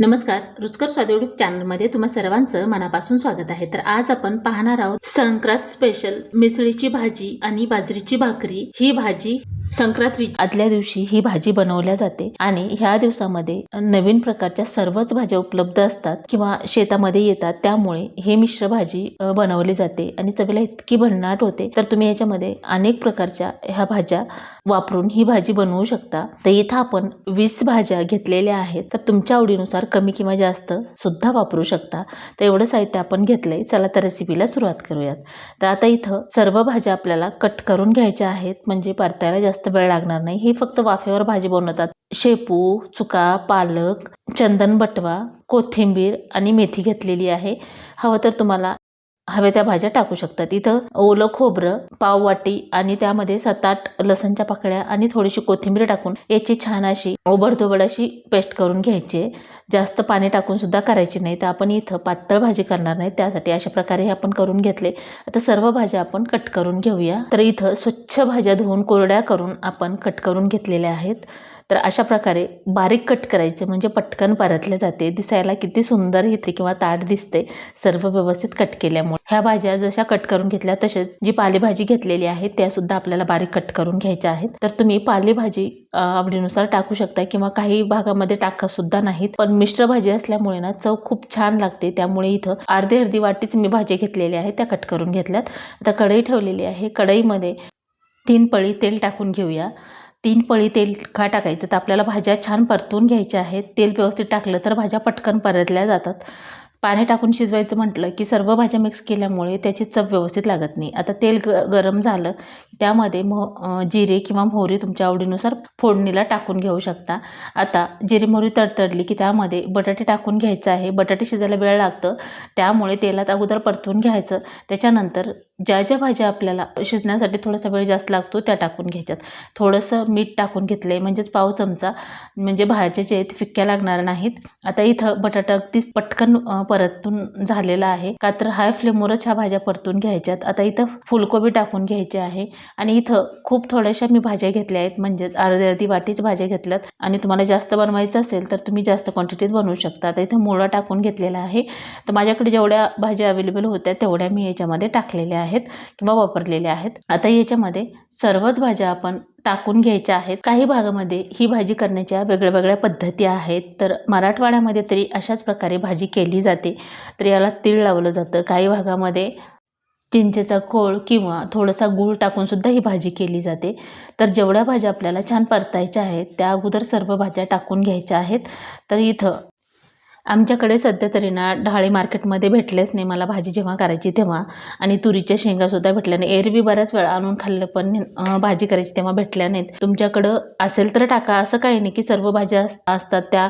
नमस्कार रुचकर स्वाद युट्यूब चॅनलमध्ये तुम्हा सर्वांचं मनापासून स्वागत आहे. तर आज आपण पाहणार आहोत संक्रांत स्पेशल मिसळीची भाजी आणि बाजरीची भाकरी. ही भाजी संक्रांती आदल्या दिवशी ही भाजी बनवल्या जाते आणि ह्या दिवसामध्ये नवीन प्रकारच्या सर्वच भाज्या उपलब्ध असतात किंवा शेतामध्ये येतात. त्यामुळे हे मिश्र भाजी बनवली जाते आणि चवीला इतकी भन्नाट होते. तर तुम्ही याच्यामध्ये अनेक प्रकारच्या ह्या भाज्या वापरून ही भाजी बनवू शकता. तर इथं आपण वीस भाज्या घेतलेल्या आहेत. तर तुमच्या आवडीनुसार कमी किंवा जास्त सुद्धा वापरू शकता. तर एवढं साहित्य आपण घेतलं आहे चला तर रेसिपीला सुरुवात करूयात. तर आता इथं सर्व भाज्या आपल्याला कट करून घ्यायच्या आहेत. म्हणजे परतायला जास्त वेळ लागणार नाही. हे फक्त वाफेवर भाजी बनवतात. शेपू चुका पालक चंदन बटवा कोथिंबीर आणि मेथी घेतलेली आहे. हवं तर तुम्हाला हव्या त्या भाज्या टाकू शकतात इथं ओलं खोबरं पाव वाटी आणि त्यामध्ये सात आठ लसणच्या पाकळ्या आणि थोडीशी कोथिंबीर टाकून याची छान अशी ओबडधोबड अशी पेस्ट करून घ्यायची. जास्त पाणी टाकून सुद्धा करायची नाही तर आपण इथं पातळ भाजी करणार नाही. त्यासाठी अशा प्रकारे हे आपण करून घेतले. आता सर्व भाज्या आपण कट करून घेऊया. तर इथं स्वच्छ भाज्या धुवून कोरड्या करून आपण कट करून घेतलेल्या आहेत. तर अशा प्रकारे बारीक कट करायचे म्हणजे पटकन परतले जाते. दिसायला किती सुंदर येते किंवा ताट दिसते सर्व व्यवस्थित कट केल्यामुळे. ह्या भाज्या जशा कट करून घेतल्या तसेच जी पालेभाजी घेतलेली आहे त्या सुद्धा आपल्याला बारीक कट करून घ्यायच्या आहेत. तर तुम्ही पालेभाजी आवडीनुसार टाकू शकता किंवा काही भागामध्ये टाका सुद्धा नाहीत. पण मिश्र भाजी असल्यामुळे ना चव खूप छान लागते. त्यामुळे इथं अर्धी अर्धी वाटीच मी भाज्या घेतलेल्या आहेत त्या कट करून घेतल्यात. आता कढई ठेवलेली आहे. कढईमध्ये तीन पळी तेल टाकून घेऊया. तीन पळी तेल का टाकायचं. तर आपल्याला भाज्या छान परतून घ्यायच्या आहेत. तेल व्यवस्थित टाकलं तर भाज्या पटकन परतल्या जातात. पाणी टाकून शिजवायचं म्हटलं की सर्व भाज्या मिक्स केल्यामुळे त्याची चव व्यवस्थित लागत नाही. आता तेल ग गरम झालं त्यामध्ये मो जिरे किंवा मोहरी तुमच्या आवडीनुसार फोडणीला टाकून घेऊ शकता. आता जिरे मोहरी तडतडली की त्यामध्ये बटाटे टाकून घ्यायचं आहे. बटाटे शिजायला वेळ लागतं. त्यामुळे तेलात अगोदर परतून घ्यायचं. त्याच्यानंतर ज्या ज्या भाज्या आपल्याला शिजण्यासाठी थोडासा वेळ जास्त लागतो त्या टाकून घ्यायच्यात. थोडंसं मीठ टाकून घेतलं आहे म्हणजेच पाव चमचा म्हणजे भाज्या जे आहेत फिक्क्या लागणार नाहीत. आता इथं बटाटा अगदीच पटकन परतून झालेला आहे. का तर हाय फ्लेमवरच ह्या भाज्या परतून घ्यायच्यात. आता इथं फुलकोबी टाकून घ्यायची आहे. आणि इथं खूप थोड्याशा मी भाज्या घेतल्या आहेत म्हणजेच अर्धी अर्धी वाटीच भाज्या घेतल्यात. आणि तुम्हाला जास्त बनवायचं असेल तर तुम्ही जास्त क्वांटिटीत बनवू शकता. आता इथं मुळा टाकून घेतलेला आहे. तर माझ्याकडे जेवढ्या भाज्या अवेलेबल होत्या तेवढ्या मी याच्यामध्ये टाकलेल्या आहेत. आहेत किंवा वापरलेल्या आहेत. आता याच्यामध्ये सर्वच भाज्या आपण टाकून घ्यायच्या आहेत. काही भागामध्ये ही भाजी करण्याच्या वेगळ्या वेगळ्या पद्धती आहेत. तर मराठवाड्यामध्ये तरी अशाच प्रकारे भाजी केली जाते. तर याला तीळ लावलं जातं. काही भागामध्ये चिंचेचा खोळ किंवा थोडासा गूळ टाकून सुद्धा ही भाजी केली जाते. तर जेवढ्या भाज्या आपल्याला छान परतायच्या आहेत त्या अगोदर सर्व भाज्या टाकून घ्यायच्या आहेत. तर इथं आमच्याकडे सध्या तरी ना ढाळे मार्केटमध्ये भेटलेच नाही मला भाजी जेव्हा करायची तेव्हा. आणि तुरीच्या शेंगासुद्धा भेटल्या नाही. एरवी बऱ्याच वेळा आणून खाल्लं पण भाजी करायची तेव्हा भेटल्या नाहीत. तुमच्याकडं असेल तर टाका. असं काही नाही की सर्व भाज्या अस- असतात त्या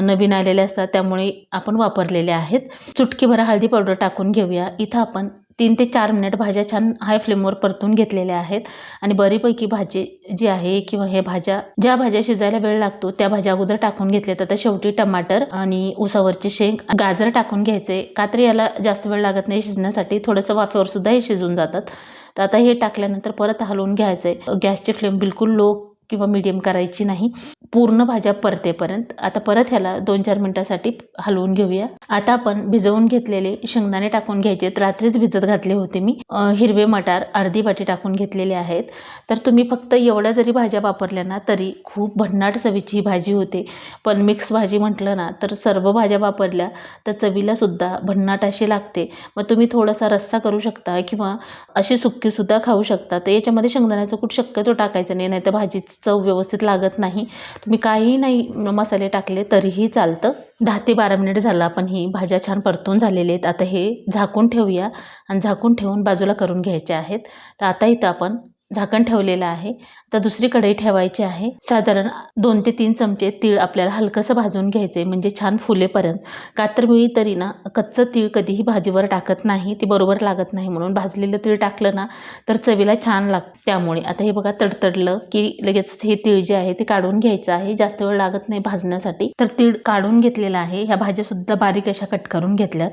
नवीन आलेल्या असतात. त्यामुळे आपण वापरलेल्या आहेत. चुटकीभर हळदी पावडर टाकून घेऊया. इथं आपण तीन ते चार मिनिट भाज्या छान हाय फ्लेमवर परतून घेतलेल्या आहेत. आणि बरीपैकी भाजी जी आहे किंवा हे भाज्या ज्या भाज्या शिजायला वेळ लागतो त्या भाज्या अगोदर टाकून घेतल्या. आता शेवटी टमाटर आणि उसावरची शेंग गाजर टाकून घ्यायचे. कात्री याला जास्त वेळ लागत नाही शिजण्यासाठी. थोडंसं वाफेवर सुद्धा हे शिजून जातात. तर आता हे टाकल्यानंतर परत हलवून घ्यायचं आहे गॅसची फ्लेम बिलकुल लो किंवा मीडियम करायची नाही. पूर्ण भाज्या परतेपर्यंत. आता परत ह्याला दोन चार मिनटासाठी हलवून घेऊया. आता आपण भिजवून घेतलेले शेंगदाणे टाकून घ्यायचे. रात्रीच भिजत घातले होते मी. हिरवे मटार अर्धी वाटी टाकून घेतलेले आहेत. तर तुम्ही फक्त एवढ्या जरी भाज्या वापरल्या ना तरी खूप भन्नाट चवीची ही भाजी होते. पण मिक्स भाजी म्हटलं ना तर सर्व भाज्या वापरल्या तर चवीला सुद्धा भन्नाट अशी लागते. मग तुम्ही थोडासा रस्सा करू शकता किंवा अशी सुक्कीसुद्धा खाऊ शकता. तर याच्यामध्ये शेंगदाण्याचं कूट शक्यतो टाकायचं नाही नाही तर भाजीच चव व्यवस्थित लागत नाही. तुम्ही काही नाही मसाले टाकले तरीही चालतं. दहा ते बारा मिनिट झालं आपण ही भाज्या छान परतून झालेले आहेत. आता हे झाकून ठेवूया आणि झाकून ठेवून बाजूला करून घ्यायचे आहेत. तर आता इथं आपण झाकण ठेवलेलं आहे. तर दुसरी कढई ठेवायची आहे. साधारण दोन ते तीन चमचे तीळ आपल्याला हलकंसं भाजून घ्यायचं आहे म्हणजे छान फुलेपर्यंत. का तर मी तरी ना कच्चं तीळ कधीही भाजीवर टाकत नाही. ती बरोबर लागत नाही म्हणून भाजलेलं तीळ टाकलं ना तर चवीला छान लागतं त्यामुळे. आता हे बघा तडतडलं की लगेच हे तीळ जे आहे ते काढून घ्यायचं आहे. जास्त वेळ लागत नाही भाजण्यासाठी. तर तीळ काढून घेतलेलं आहे. ह्या भाज्यासुद्धा बारीक अशा कट करून घेतल्यात.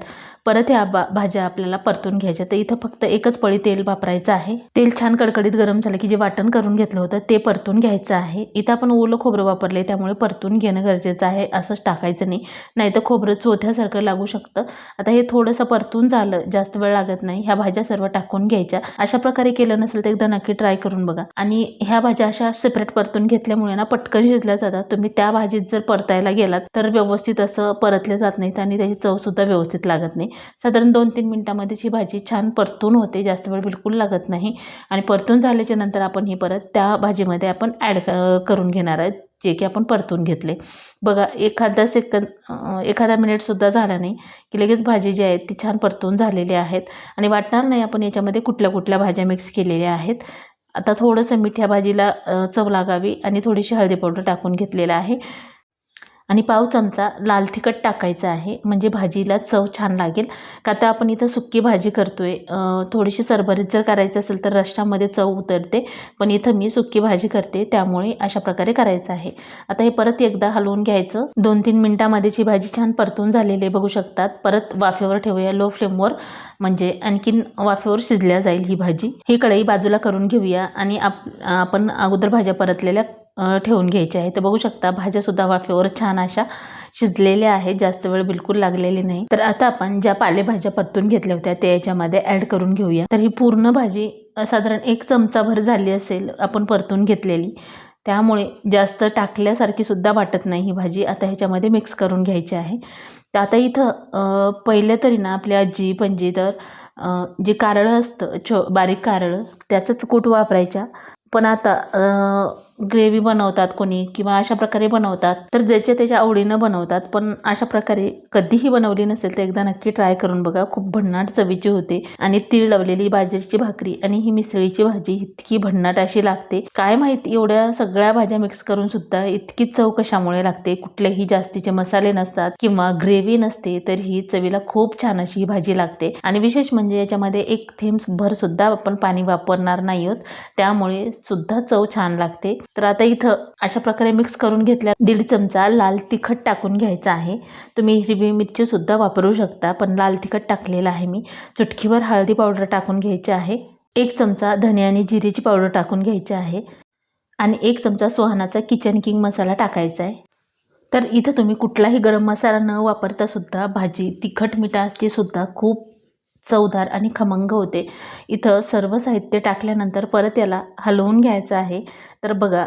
परत ह्या बा भाज्या आपल्याला परतून घ्यायच्या. तर इथं फक्त एकच पळी तेल वापरायचं आहे. तेल छान कडकडीत गरम झालं की जे वाटण करून घेतलं होतं ते परतून घ्यायचं आहे. इथं आपण ओलं खोबरं वापरले त्यामुळे परतून घेणं गरजेचं आहे असंच टाकायचं नाही. नाही तर खोबरं चोथ्यासारखं लागू शकतं. आता हे थोडंसं परतून झालं जास्त वेळ लागत नाही. ह्या भाज्या सर्व टाकून घ्यायच्या. अशा प्रकारे केलं नसेल तर एकदा नक्की ट्राय करून बघा. आणि ह्या भाज्या अशा सेपरेट परतून घेतल्यामुळे ना पटकन शिजल्या जातात. तुम्ही त्या भाजीत जर परतायला गेलात तर व्यवस्थित असं परतल्या जात नाहीत आणि त्याची चवसुद्धा व्यवस्थित लागत नाही. साधारण दोन तीन मिनटामध्ये ही भाजी छान परतून होते जास्त वेळ बिलकुल लागत नाही. आणि परतून झाल्याच्यानंतर आपण ही परत त्या भाजीमध्ये आपण ॲड करून घेणार आहेत जे की आपण परतून घेतले. बघा एखादा सेकंद एखादा मिनिटसुद्धा झाला नाही की लगेच भाजी जी आहेत ती छान परतून झालेली आहेत. आणि वाटणार नाही आपण याच्यामध्ये कुठल्या कुठल्या भाज्या मिक्स केलेल्या आहेत. आता थोडंसं मीठ ह्या भाजीला चव लागावी आणि थोडीशी हळदी पावडर टाकून घेतलेलं आहे. आणि पाव चमचा लाल तिखट टाकायचं आहे. म्हणजे भाजीला चव छान लागेल. का तर आपण इथं सुक्की भाजी करतो आहे थोडीशी सरभरीत जर करायचं असेल तर रश्श्यामध्ये चव उतरते. पण इथं मी सुक्की भाजी करते. त्यामुळे अशा प्रकारे करायचं आहे. आता हे परत एकदा हलवून घ्यायचं. दोन तीन मिनटामध्ये जी भाजी छान परतून झालेली आहे बघू शकतात. परत वाफेवर ठेवूया लो फ्लेमवर. म्हणजे आणखीन वाफेवर शिजल्या जाईल ही भाजी. ही कढई बाजूला करून घेऊया. आणि आप आपण अगोदर भाज्या परतलेल्या ठेवून घ्यायचे आहे. तर बघू शकता भाज्यासुद्धा वाफेवर छान अशा शिजलेल्या आहेत. जास्त वेळ बिलकुल लागलेली नाही. तर आता आपण ज्या पालेभाज्या परतून घेतल्या होत्या त्या याच्यामध्ये ॲड करून घेऊया. तर ही पूर्ण भाजी साधारण एक चमचाभर झाली असेल आपण परतून घेतलेली. त्यामुळे जास्त टाकल्यासारखी सुद्धा वाटत नाही ही भाजी. आता ह्याच्यामध्ये मिक्स करून घ्यायची आहे. तर आता इथं पहिले तरी ना आपली आजी पणजी तर जे कारळं असतं छो बारीक कारळं त्याचंच कूट वापरायच्या. पण आता ग्रेव्ही बनवतात कोणी किंवा अशा प्रकारे बनवतात तर ज्याच्या त्याच्या आवडीनं बनवतात. पण अशा प्रकारे कधीही बनवली नसेल तर एकदा नक्की ट्राय करून बघा. खूप भन्नाट चवीची होते आणि तीळ लावलेली बाजरीची भाकरी आणि ही मिसळीची भाजी इतकी भन्नाट अशी लागते. काय माहिती एवढ्या सगळ्या भाज्या मिक्स करून सुद्धा इतकी चव कशामुळे लागते? कुठलेही जास्तीचे मसाले नसतात किंवा ग्रेव्ही नसते तर ही चवीला खूप छान अशी ही भाजी लागते. आणि विशेष म्हणजे याच्यामध्ये एक थेंब भर सुद्धा आपण पाणी वापरणार नाही आहोत. त्यामुळे सुद्धा चव छान लागते. तर आता इथं अशा प्रकारे मिक्स करून घेतल्या दीड चमचा लाल तिखट टाकून घ्यायचा आहे. तुम्ही हिरवी मिरचीसुद्धा वापरू शकता पण लाल तिखट टाकलेलं आहे मी. चुटकीवर हळदी पावडर टाकून घ्यायची आहे. एक चमचा धने आणि जिरेची पावडर टाकून घ्यायची आहे. आणि एक चमचा सुहानाचा किचन किंग मसाला टाकायचा आहे. तर इथं तुम्ही कुठलाही गरम मसाला न वापरता सुद्धा भाजी तिखट मिठाची सुद्धा खूप चवदार आणि खमंग होते. इथं सर्व साहित्य टाकल्यानंतर परत याला हलवून घ्यायचं आहे. तर बघा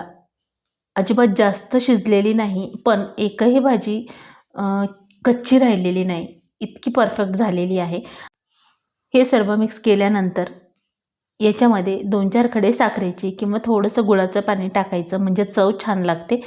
अजिबात जास्त शिजलेली नाही पण एकही भाजी कच्ची राहिलेली नाही. इतकी परफेक्ट झालेली आहे. हे सर्व मिक्स केल्यानंतर याच्यामध्ये दोन चार खडे साखरेची किंवा थोडंसं गुळाचं पाणी टाकायचं म्हणजे चव छान लागते.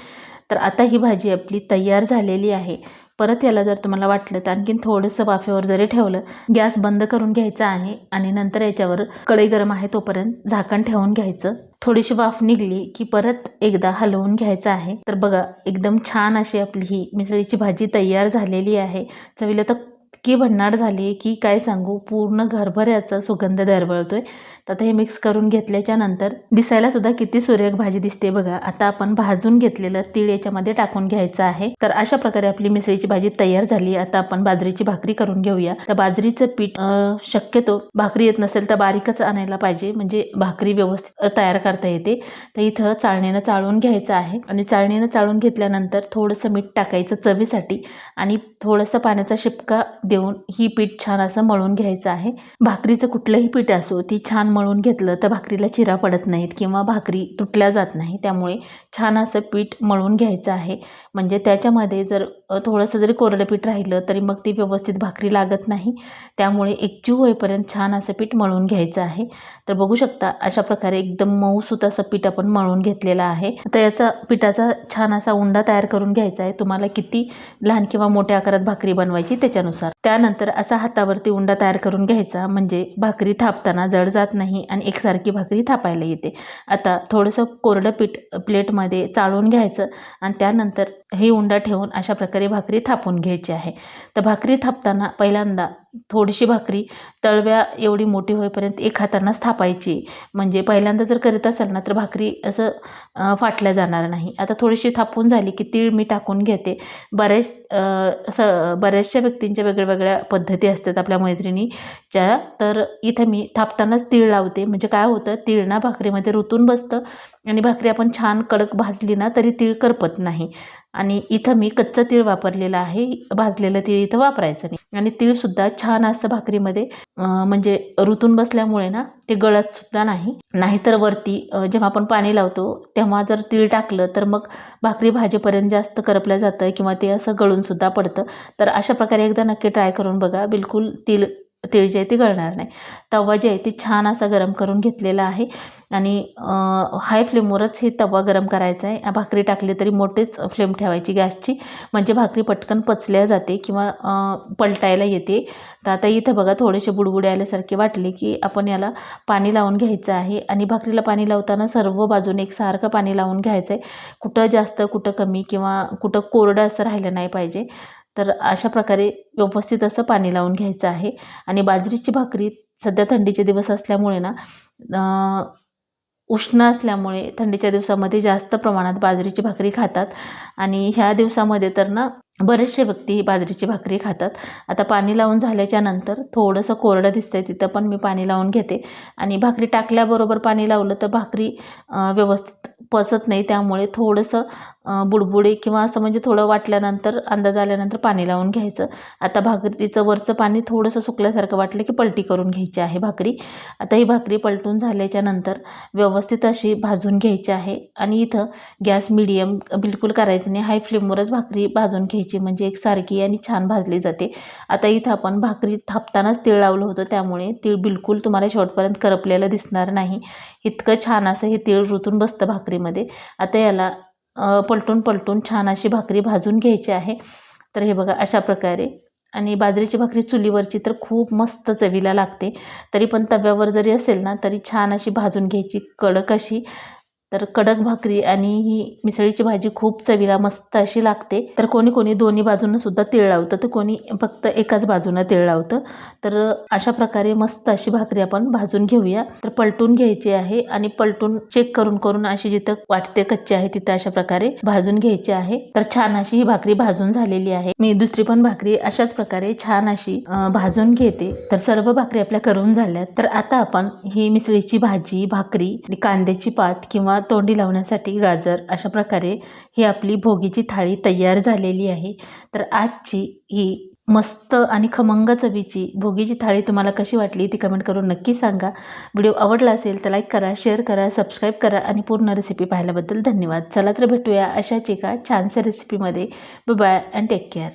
तर आता ही भाजी आपली तयार झालेली आहे. परत याला जर तुम्हाला वाटलं तर आणखीन थोडंसं वाफेवर जरी ठेवलं गॅस बंद करून घ्यायचा आहे आणि नंतर याच्यावर कढई गरम आहे तोपर्यंत झाकण ठेवून घ्यायचं. थोडीशी वाफ निघली की परत एकदा हलवून घ्यायचं आहे. तर बघा एकदम छान अशी आपली ही मिसळीची भाजी तयार झालेली आहे. चवीला तर इतकी भन्नाट झाली आहे की काय सांगू पूर्ण घरभर याचा सुगंध दरवळतोय. तर आता हे मिक्स करून घेतल्याच्या नंतर दिसायला सुद्धा किती सुरेख भाजी दिसते बघा. आता आपण भाजून घेतलेलं तीळ याच्यामध्ये टाकून घ्यायचं आहे. तर अशा प्रकारे आपली मिसळीची भाजी तयार झाली आता आपण बाजरीची भाकरी करून घेऊया. तर बाजरीचं पीठ शक्यतो भाकरी येत नसेल तर बारीकच आणायला पाहिजे. म्हणजे भाकरी व्यवस्थित तयार करता येते. तर इथं चाळणीनं चाळून घ्यायचं आहे. आणि चाळणीनं चाळून घेतल्यानंतर थोडंसं मीठ टाकायचं चवीसाठी. आणि थोडंसं पाण्याचा शिपका देऊन ही पीठ छान असं मळून घ्यायचं आहे. भाकरीचं कुठलंही पीठ असो ती छान मळून घेतलं तर भाकरीला चिरा पडत नाहीत किंवा भाकरी तुटल्या जात नाही. त्यामुळे छान असं पीठ मळून घ्यायचं आहे. म्हणजे त्याच्यामध्ये जर थोडंसं जरी कोरडं पीठ राहिलं तरी मग ती व्यवस्थित भाकरी लागत नाही. त्यामुळे एकजीव होईपर्यंत छान असं पीठ मळून घ्यायचं आहे. तर बघू शकता अशा प्रकारे एकदम मऊसूत असं पीठ आपण मळून घेतलेलं आहे. तर याचा पिठाचा छान असा उंडा तयार करून घ्यायचा आहे. तुम्हाला किती लहान किंवा मोठ्या आकारात भाकरी बनवायची त्याच्यानुसार. त्यानंतर असा हातावरती उंडा तयार करून घ्यायचा. म्हणजे भाकरी थापताना जड जात नाही. नाही आणि एकसारखी भाकरी थापायला येते. आता थोडंसं कोरडं पीठ प्लेटमध्ये चाळून घ्यायचं आणि त्यानंतर ही उंडा ठेवून अशा प्रकारे भाकरी थापून घ्यायची आहे. तर भाकरी थापताना पहिल्यांदा थोडीशी भाकरी तळव्या एवढी मोठी होईपर्यंत एक हातानंच थापायची. म्हणजे पहिल्यांदा जर करत असाल ना तर भाकरी असं फाटल्या जाणार नाही. आता थोडीशी थापून झाली की तीळ मी टाकून घेते. बऱ्याच असं बऱ्याचशा व्यक्तींच्या वेगळ्या वेगळ्या पद्धती असतात आपल्या मैत्रिणीच्या. तर इथं मी थापतानाच तीळ लावते. म्हणजे काय होतं तीळ ना भाकरीमध्ये रुतून बसतं आणि भाकरी आपण छान कडक भाजली ना तरी तीळ करपत नाही. आणि इथं मी कच्चं तीळ वापरलेलं आहे. भाजलेलं तीळ इथं वापरायचं नाही. आणि तीळसुद्धा छान असं भाकरीमध्ये म्हणजे रुतून बसल्यामुळे ना ते गळतसुद्धा नाही. नाहीतर वरती जेव्हा आपण पाणी लावतो तेव्हा जर तीळ टाकलं तर मग भाकरी भाजीपर्यंत जास्त करपल्या जातं किंवा ते असं गळूनसुद्धा पडतं. तर अशा प्रकारे एकदा नक्की ट्राय करून बघा. बिलकुल तीळ तीळ जे आहे ते गळणार नाही. तवा जे आहे ते छान असा गरम करून घेतलेला आहे. आणि हाय फ्लेमवरच हे तवा गरम करायचा आहे. भाकरी टाकली तरी मोठेच फ्लेम ठेवायची गॅसची. म्हणजे भाकरी पटकन पचल्या जाते किंवा पलटायला येते. तर आता इथं बघा थोडेसे बुडबुडे आल्यासारखे वाटले की आपण याला पाणी लावून घ्यायचं आहे. आणि भाकरीला पाणी लावताना सर्व बाजूने एकसारखं पाणी लावून घ्यायचं आहे कुठं जास्त कुठं कमी किंवा कुठं कोरडं असं राहिलं नाही पाहिजे. तर अशा प्रकारे व्यवस्थित असं पाणी लावून घ्यायचं आहे. आणि बाजरीची भाकरी सध्या थंडीचे दिवस असल्यामुळे ना उष्ण असल्यामुळे थंडीच्या दिवसामध्ये जास्त प्रमाणात बाजरीची भाकरी खातात. आणि ह्या दिवसामध्ये तर ना बरेचसे व्यक्ती बाजरीची भाकरी खातात. आता पाणी लावून झाल्याच्यानंतर थोडंसं कोरडं दिसतंय तिथं पण मी पाणी लावून घेते. आणि भाकरी टाकल्याबरोबर पाणी लावलं तर भाकरी व्यवस्थित पचत नाही. त्यामुळे थोडंसं बुडबुडे किंवा असं म्हणजे थोडं वाटल्यानंतर अंदाज आल्यानंतर पाणी लावून घ्यायचं. आता भाकरीचं वरचं पाणी थोडंसं सुकल्यासारखं वाटलं की पलटी करून घ्यायची आहे भाकरी. आता ही भाकरी पलटून झाल्याच्यानंतर व्यवस्थित अशी भाजून घ्यायची आहे. आणि इथं गॅस मिडियम बिलकुल करायचं नाही. हाय फ्लेमवरच भाकरी भाजून घ्यायची म्हणजे एकसारखी आणि छान भाजली जाते. आता इथं आपण भाकरी थापतानाच तीळ लावलं होतं त्यामुळे तीळ बिलकुल तुम्हाला शेवटपर्यंत करपलेलं दिसणार नाही. इतकं छान असं हे तीळ रुतून बसतं भाकरीमध्ये. आता याला पलटून पलटून छान अशी भाकरी भाजून घ्यायची आहे. तर हे बघा अशा प्रकारे. आणि बाजरीची भाकरी चुलीवरची तर खूप मस्त चवीला लागते. तरी पण तव्यावर जरी असेल ना तरी छान अशी भाजून घ्यायची कडक अशी. तर कडक भाकरी आणि ही मिसळीची भाजी खूप चवीला मस्त अशी लागते. तर कोणी कोणी दोन्ही बाजूनं सुद्धा तीळ लावतं तर कोणी फक्त एकाच बाजूनं तीळ लावतं. तर अशा प्रकारे मस्त अशी भाकरी आपण भाजून घेऊया. तर पलटून घ्यायची आहे आणि पलटून चेक करून करून अशी जिथं वाटते कच्ची आहे तिथं अशा प्रकारे भाजून घ्यायची आहे. तर छान अशी ही भाकरी भाजून झालेली आहे. मी दुसरी पण भाकरी अशाच प्रकारे छान अशी भाजून घेते. तर सर्व भाकरी आपल्या करून झाल्या तर आता आपण ही मिसळीची भाजी भाकरी आणि कांद्याची पात किंवा किंवा तोंडी लावण्यासाठी गाजर अशा प्रकारे ही आपली भोगीची थाळी तयार झालेली आहे. तर आजची ही मस्त आणि खमंग चवीची भोगीची थाळी तुम्हाला कशी वाटली ती कमेंट करून नक्की सांगा. व्हिडिओ आवडला असेल तर लाईक करा शेअर करा सबस्क्राईब करा आणि पूर्ण रेसिपी पाहिल्याबद्दल धन्यवाद. चला तर भेटूया अशाच एका छानशा रेसिपीमध्ये बाय अँड टेक केअर